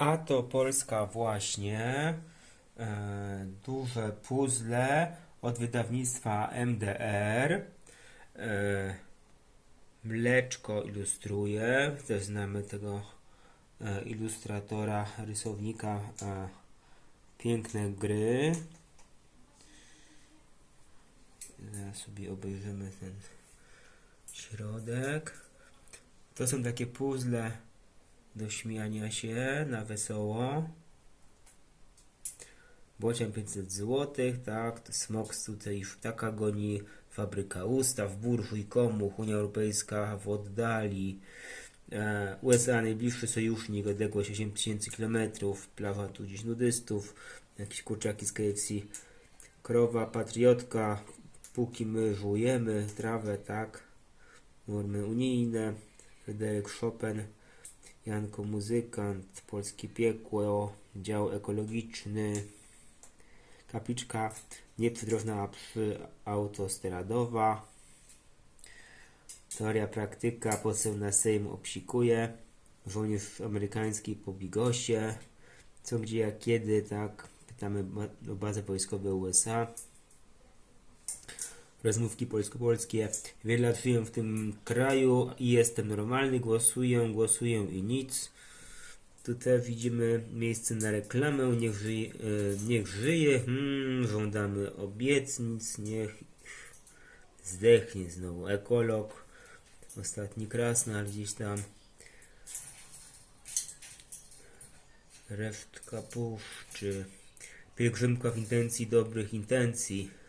A to Polska właśnie. E, duże puzzle od wydawnictwa MDR. E, Mleczko ilustruje. Też znamy tego e, ilustratora, rysownika. Piękne gry. Zaraz sobie obejrzymy ten środek. To są takie puzzle do śmiania się na wesoło. Bocian 500 zł, tak. Smoks tutaj już ptaka goni. Fabryka ustaw, burżuj, komuch, Unia Europejska w oddali. E, USA najbliższy sojusznik, odległość 8000 km. Plawa tu gdzieś nudystów. Jakieś kurczaki z KFC. Krowa, patriotka. Póki my żujemy trawę, tak. Normy unijne. Fryderyk Chopin. Janko Muzykant, Polskie Piekło, dział ekologiczny, kapliczka nieprzydrożna przy autostradowa, teoria praktyka, poseł na Sejm obsikuje, żołnierz amerykański po bigosie, co, gdzie, jak, kiedy, tak, pytamy o bazę wojskowe USA, rozmówki polsko-polskie. Wiele lat żyję w tym kraju i jestem normalny, głosuję, głosuję i nic. Tutaj widzimy miejsce na reklamę, niech żyje, e, niech żyje hmm, żądamy obietnic, niech zdechnie znowu ekolog, ostatni krasnal gdzieś tam. Resztka puszczy, pielgrzymka w intencji dobrych intencji.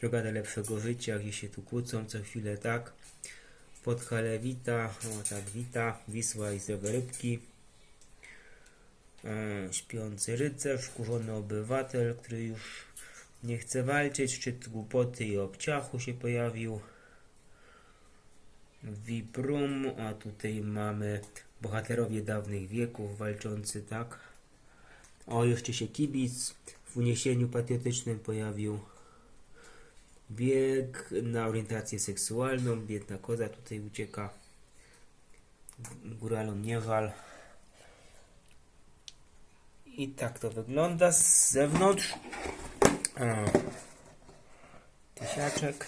Droga do lepszego życia, gdzie się tu kłócą co chwilę, tak? Podhale wita, o tak wita, Wisła i zdrowe. E, śpiący rycerz, wkurzony obywatel, który już nie chce walczyć, szczyt głupoty i obciachu się pojawił. Vibrum, a tutaj mamy bohaterowie dawnych wieków walczący, tak? O, jeszcze się kibic w uniesieniu patriotycznym pojawił. Bieg na orientację seksualną. Biedna koza tutaj ucieka. Góralom nie żal. I tak to wygląda z zewnątrz. O. Tysiaczek.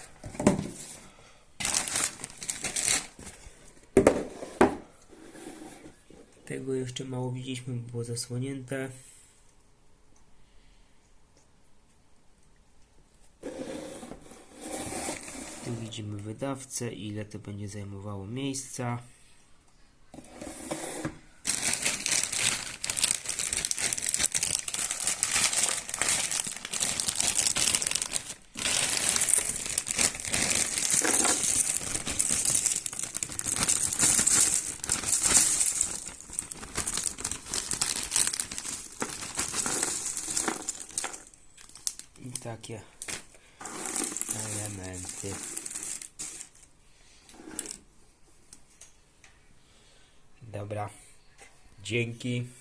Tego jeszcze mało widzieliśmy, było zasłonięte. Tu widzimy wydawcę, ile to będzie zajmowało miejsca. I takie elementy. Dobra. Dzięki.